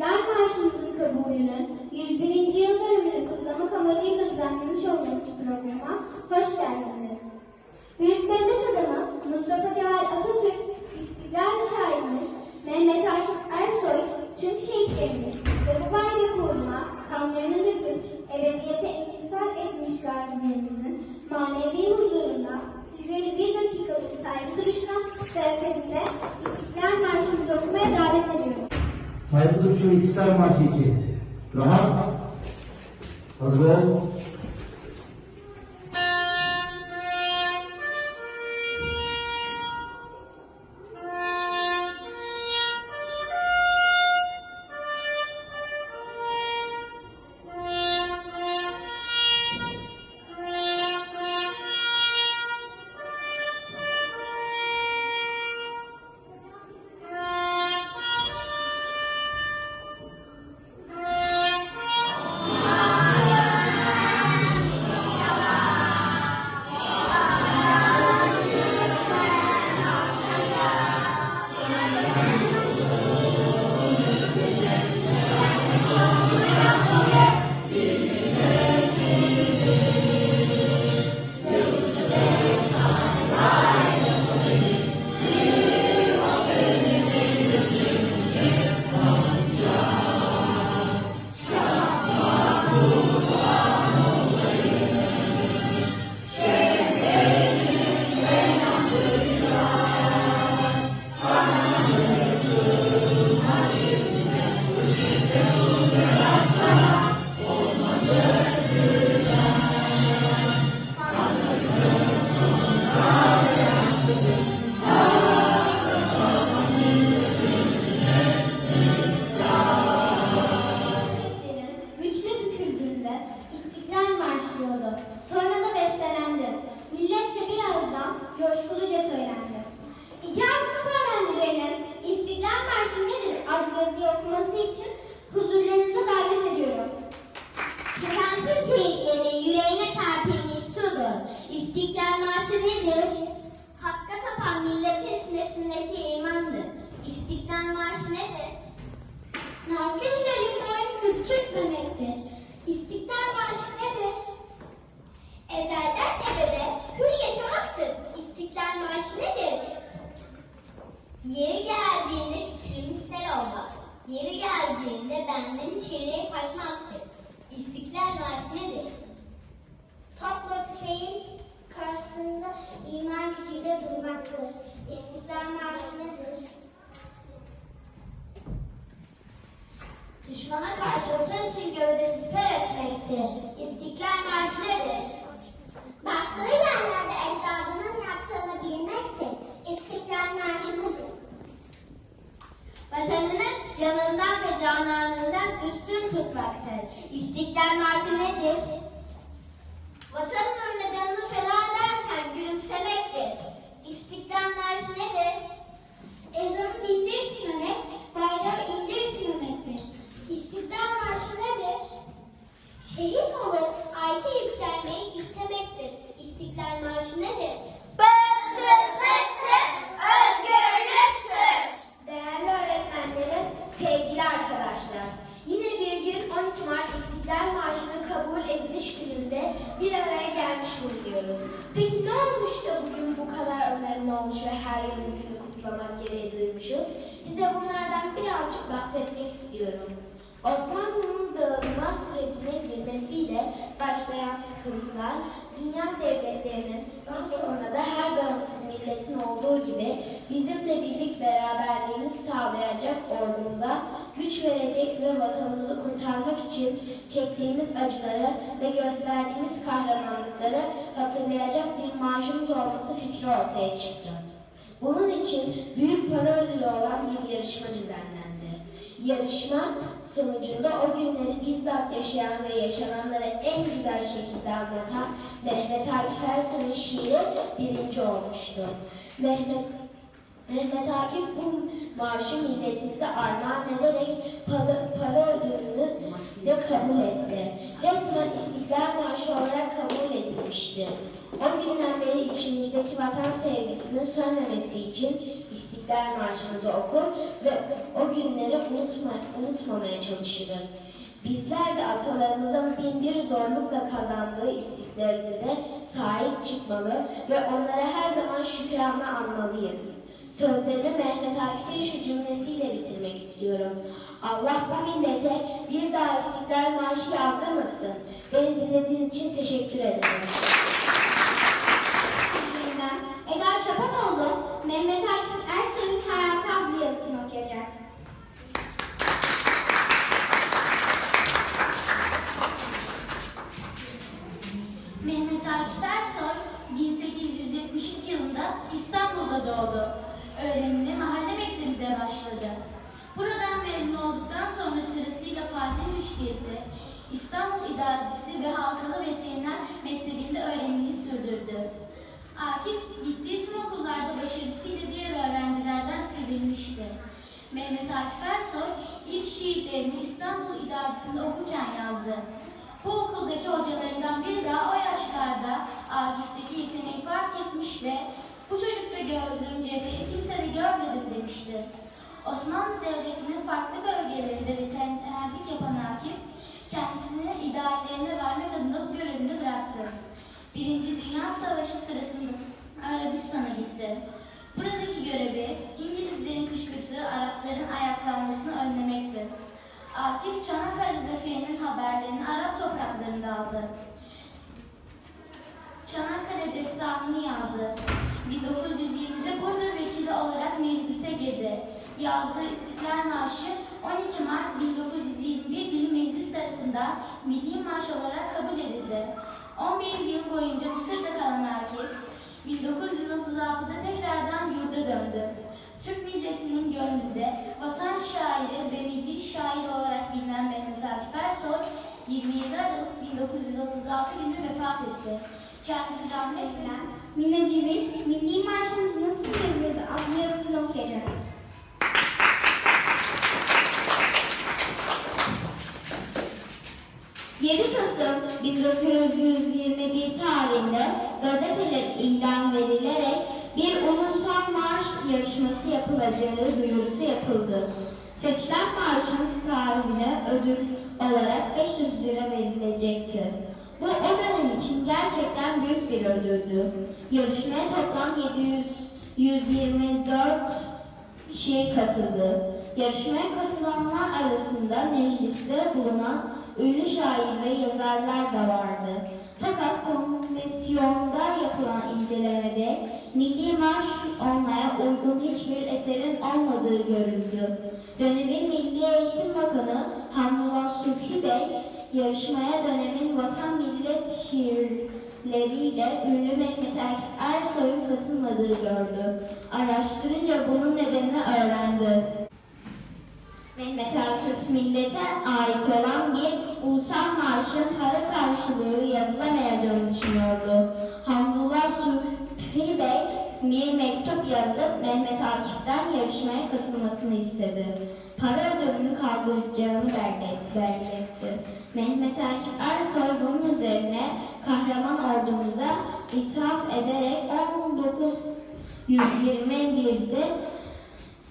İstiklal Marşımızın kabulünün 101. yıl dönümünü kutlamak amacıyla düzenlemiş olduğumuz programa hoş geldiniz. Büyük devlet adamı Mustafa Kemal Atatürk, İstiklal şairimiz Mehmet Akif Ersoy, tüm şehitlerimiz ve bu bayrak uğruna kanlarını döküp ebediyete intisap etmiş gazilerimizin Saygı duruşu İstiklal Marşı için. Rahat. Hazır. Yeri geldiğinde benden çeyreğe kaçmaktır. İstiklal Marşı nedir? Topla tüfeğin karşısında iman gücüyle durmaktır. İstiklal Marşı nedir? Düşmana karşı vatan için gövdeni siper etmektir. İstiklal Marşı nedir? Cananından üstün tutmaktır. İstiklal Marşı nedir? Vatanın uğruna canını feda ederken gülümsemektir. İstiklal Marşı nedir? Ezanı dindir çimemek, kutlamak gereği duymuşuz? Size bunlardan birazcık bahsetmek istiyorum. Osmanlı'nın dağılma sürecine girmesiyle başlayan sıkıntılar, dünya devletlerinin daha sonra da her bağımsız milletin olduğu gibi bizim de birlik beraberliğimizi sağlayacak ordumuza güç verecek ve vatanımızı kurtarmak için çektiğimiz acıları ve gösterdiğimiz kahramanlıkları hatırlayacak bir marşımız olması fikri ortaya çıktı. Bunun için büyük para ödülü olan bir yarışma düzenlendi. Yarışma sonucunda o günleri bizzat yaşayan ve yaşananları en güzel şekilde anlatan Mehmet Akif Ersoy'un şiiri birinci olmuştu. Mehmet Mehmet Akif bu marşı milletimize armağan ederek para, para ödülünü de kabul etti. Resmen İstiklal Marşı olarak kabul edilmişti. O günden beri içimizdeki vatan sevgisinin sönmemesi için İstiklal Marşımızı okur ve o günleri unutma, unutmamaya çalışırız. Bizler de atalarımızın bin bir zorlukla kazandığı istiklalimize sahip çıkmalı ve onlara her zaman şükranla anmalıyız. Sözlerimi Mehmet Akif'in şu cümlesiyle bitirmek istiyorum. Allah bu millete bir daha İstiklal Marşı yazdırmasın. Beni dinlediğiniz için teşekkür ederim. Mehmet Akif Ersoy ilk şiirlerini İstanbul İdaresi'nde okurken yazdı. Bu okuldaki hocalarından biri daha o yaşlarda Akif'teki yeteneği fark etmiş ve bu çocukta gördüğüm cevheri kimse de görmedim demişti. Osmanlı Devleti'nin farklı bölgelerinde veterinerlik yapan Akif, kendisini ideallerine vermek adına bu görevini bıraktı. Birinci Dünya Savaşı sırasında Arabistan'a gitti. Akif Çanakkale Zaferi'nin haberlerini Arap topraklarında aldı. Çanakkale destanını yazdı. 1920'de burada vekili olarak meclise girdi. Yazdığı İstiklal Marşı 12 Mart 1921 günü meclis tarafından milli marş olarak kabul edildi. 11 yıl boyunca Mısır'da kalan Akif, 1936'da tekrardan yurda döndü. Türk milletinin gönlünde vatan şairi ve milli şair olarak bilinen Mehmet Akif Ersoy, 27 Aralık 1936 günü vefat etti. Kendisi rahmetle Mine Civil, Milli Marşımız Nasıl Yazıldı adlı yazısını okuyacak. ...7 Kasım 1921 tarihinde gazeteler ilan verilerek yarışması yapılacağı duyurusu yapıldı. Seçilen marşın sahibine ödül olarak 500 lira verilecekti. Bu o dönem için gerçekten büyük bir ödüldü. Yarışmaya toplam 700 124 şiir katıldı. Yarışmaya katılanlar arasında mecliste bulunan ünlü şair ve yazarlar da vardı. Fakat komisyonda yapılan incelemede milli marş olmaya uygun hiçbir eserin olmadığı görüldü. Dönemin Milli Eğitim Bakanı Hamdullah Subhi Bey yarışmaya dönemin vatan millet şiirleriyle ünlü Mehmet Akif Ersoy'un katılmadığı gördü. Araştırınca bunun nedenini öğrendi. Mehmet Akif millete ait olan bir ulusal marşın para karşılığı yazılamayacağını düşünüyordu. Hamdullah Subhi Bey bir mektup yazıp Mehmet Akif'ten yarışmaya katılmasını istedi. Para ödülünü kaldıracağını belirtti. Mehmet Akif Ersoy bunun üzerine kahraman ordumuza ithaf ederek 1921'de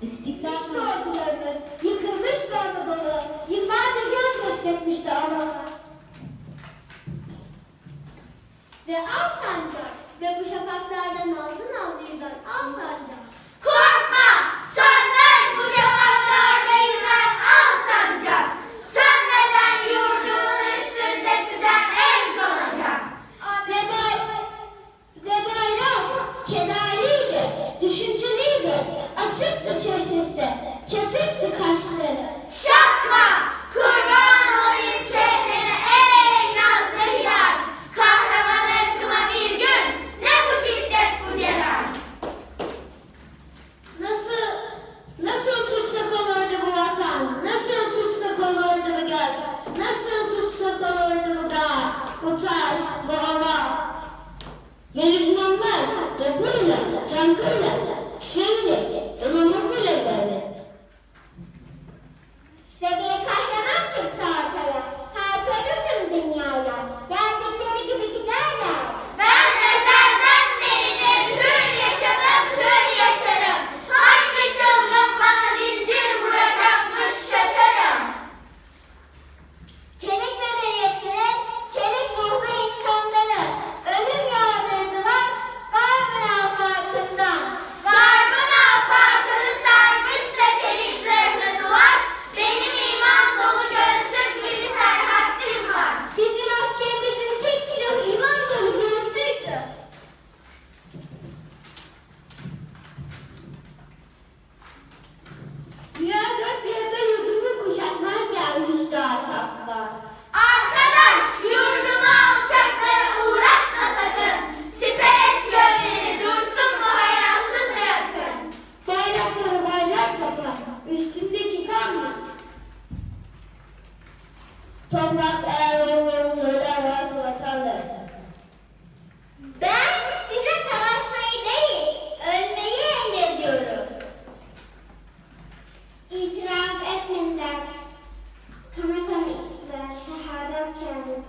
İstiklal ordularımız yıkılmıştı Anadolu. Yıllarca göz göstermişti Anadolu. Ve al sancak ve bu şafaklardan aldın aldıydan al sancak. Korkma, sönmez bu şafaklarda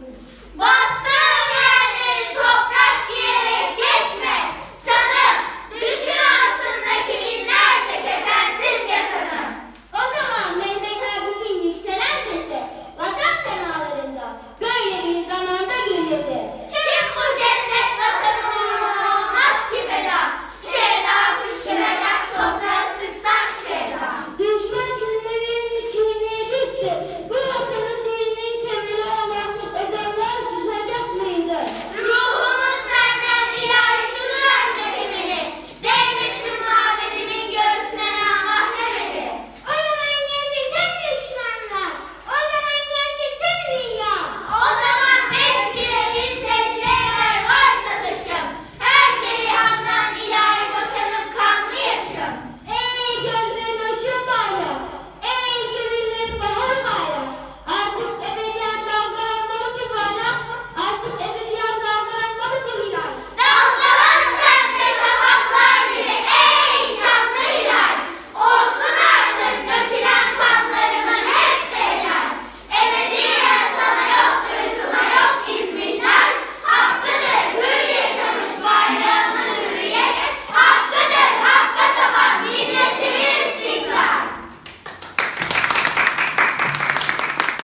Amen.